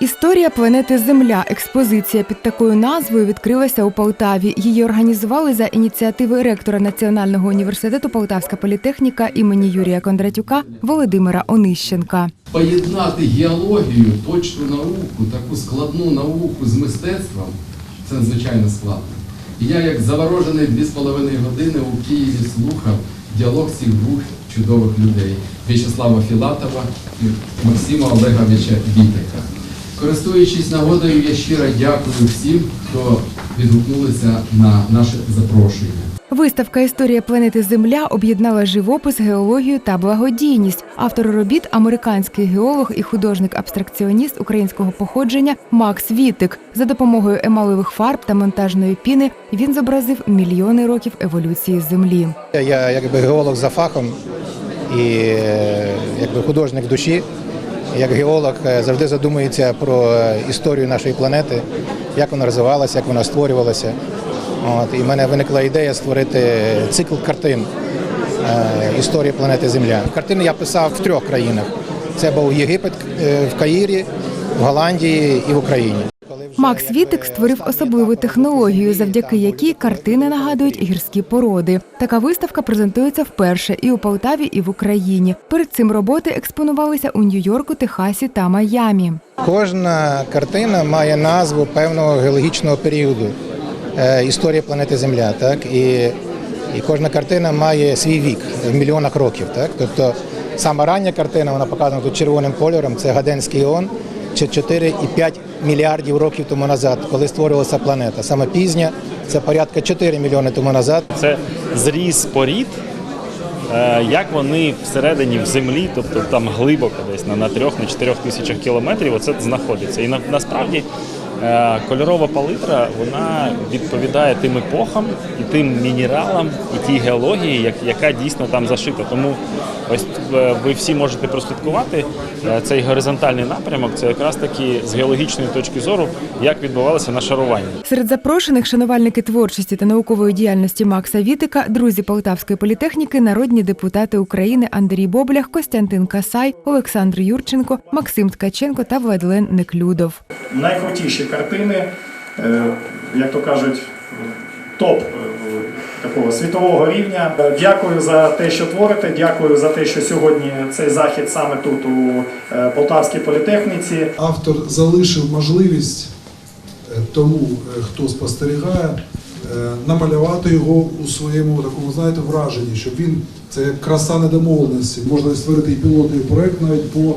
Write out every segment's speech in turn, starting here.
Історія планети Земля. Експозиція під такою назвою відкрилася у Полтаві. Її організували за ініціативи ректора Національного університету Полтавська політехніка імені Юрія Кондратюка Володимира Онищенка. Поєднати геологію, точну науку, таку складну науку з мистецтвом це надзвичайно складно. І я, як заворожений дві з половиною години у Києві слухав діалог цих двох чудових людей В'ячеслава Філатова і Максима Олеговича Вітика. Користуючись нагодою, я щиро дякую всім, хто відгукнулися на наше запрошення. Виставка Історія планети Земля об'єднала живопис, геологію та благодійність. Автор робіт американський геолог і художник-абстракціоніст українського походження Макс Вітик. За допомогою емалевих фарб та монтажної піни він зобразив мільйони років еволюції землі. Я якби геолог за фахом і е, якби художник душі. Як геолог е, завжди задумується про е, історію нашої планети, як вона розвивалася, як вона створювалася. От, і в мене виникла ідея створити цикл картин е, історії планети Земля. Картини я писав в трьох країнах: це був Єгипет в Каїрі, в Голландії і в Україні. Макс Вітик створив особливу технологію, завдяки якій картини нагадують гірські породи. Така виставка презентується вперше і у Полтаві, і в Україні. Перед цим роботи експонувалися у Нью-Йорку, Техасі та Майамі. Кожна картина має назву певного геологічного періоду е, історії планети Земля. Так? І, і кожна картина має свій вік в мільйонах років. Так? Тобто сама рання картина, вона показана тут червоним кольором, це Гаденський іон, чи 4,5 мільярдів років тому назад, коли створювалася планета. Саме пізня це порядка 4 мільйони тому назад. Це зріз порід, е, як вони всередині в землі, тобто там глибоко десь на, на трьох, на чотирьох тисячах кілометрів, оце знаходиться. І насправді кольорова палитра вона відповідає тим епохам і тим мінералам, і тій геології, як, яка дійсно там зашита. Тому ось е, ви всі можете прослідкувати е, цей горизонтальний напрямок. Це якраз таки з геологічної точки зору, як відбувалося нашарування. Серед запрошених шанувальники творчості та наукової діяльності Макса Вітика, друзі Полтавської політехніки, народні депутати України Андрій Боблях, Костянтин Касай, Олександр Юрченко, Максим Ткаченко та Владлен Неклюдов. найкрутіші картини, е, як то кажуть, топ е, такого світового рівня. Е, Дякую за те, що творите. Дякую за те, що сьогодні цей захід саме тут у Полтавській політехніці. автор залишив можливість тому, хто спостерігає, намалювати його у своєму такому, знаєте, враженні, щоб він це як краса недомовленості. Можна створити і пілотний проект навіть по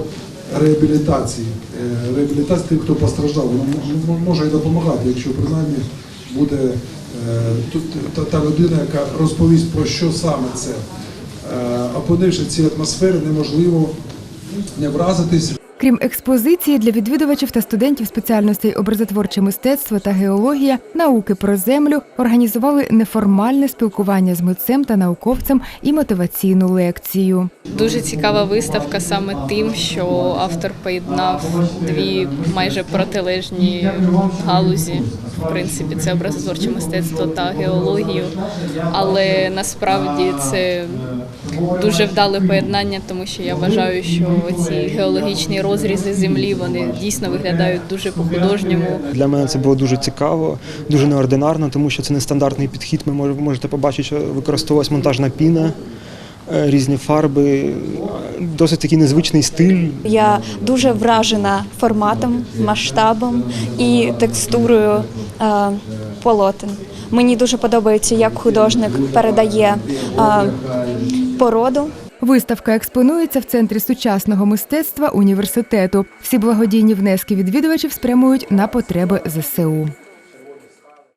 реабілітації. Е, Реабілітації тих, хто постраждав, м- може і допомагати, якщо принаймні буде е, та людина, яка розповість про що саме це. Е, Опинивши в цій атмосфері, неможливо не вразитись. Крім експозиції для відвідувачів та студентів спеціальностей образотворче мистецтво та геологія, науки про землю організували неформальне спілкування з митцем та науковцем і мотиваційну лекцію. Дуже цікава виставка саме тим, що автор поєднав дві майже протилежні галузі. Принципі, це образотворче мистецтво та геологію. Але насправді це дуже вдале поєднання, тому що я вважаю, що ці геологічні розрізи землі вони дійсно виглядають дуже по-художньому. Для мене це було дуже цікаво, дуже неординарно, тому що це нестандартний підхід. Ми мож- можете побачити, що використовувалась монтажна піна, різні фарби, е, досить такий незвичний стиль. Я дуже вражена форматом, масштабом і текстурою е, полотен. Мені дуже подобається, як художник передає е, породу. Виставка експонується в центрі сучасного мистецтва університету. Всі благодійні внески відвідувачів спрямують на потреби ЗСУ.